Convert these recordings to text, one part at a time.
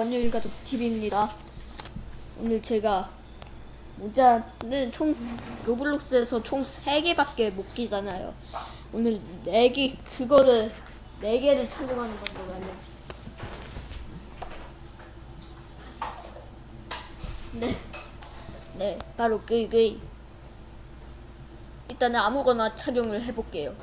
원효일 가족 TV입니다. 오늘 제가 모자는 총 로블록스에서 총 3개밖에 못 끼잖아요. 오늘 4개 그거를 4개를 착용하는 거거든요. 네. 네, 바로 그, 그. 일단은 아무거나 착용을 해 볼게요.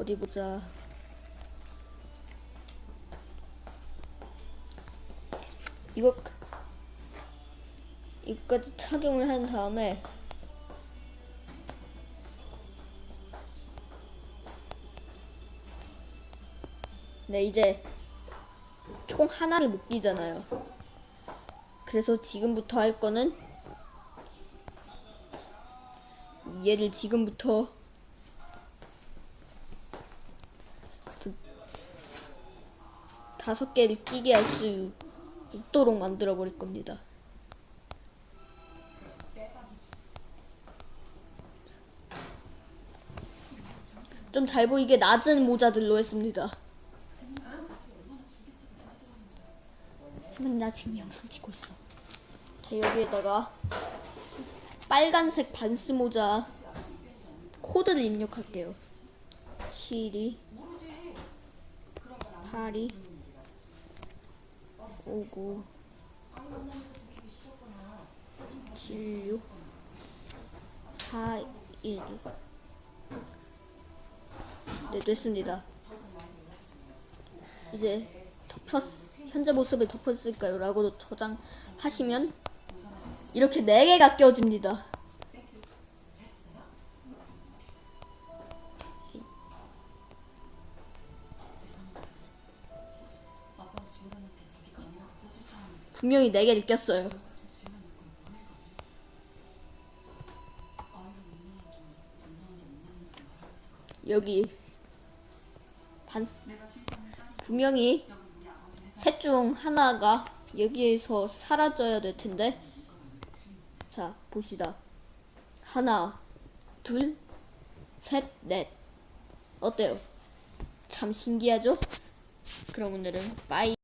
어디 보자. 이거 이거까지 착용을 한 다음에 네 이제 총 하나를 못 끼잖아요. 그래서 지금부터 할 거는 얘를 지금부터 다섯 개를 끼게 할 수 있도록 만들어 버릴 겁니다. 좀 잘 보이게 낮은 모자들로 했습니다. 나 지금 영상 찍고 있어. 자 여기에다가 빨간색 반스 모자 코드를 입력할게요. 7이 8이 59 76 4 1 네, 됐습니다. 이제 덮었, 현재 모습을 덮었을까요? 라고 저장하시면 이렇게 4개가 껴집니다. 분명히 4개를 꼈어요. 여기 반 분명히 셋 중 하나가 여기에서 사라져야 될 텐데. 자 봅시다. 하나 둘셋넷. 어때요? 참 신기하죠? 그럼 오늘은 빠이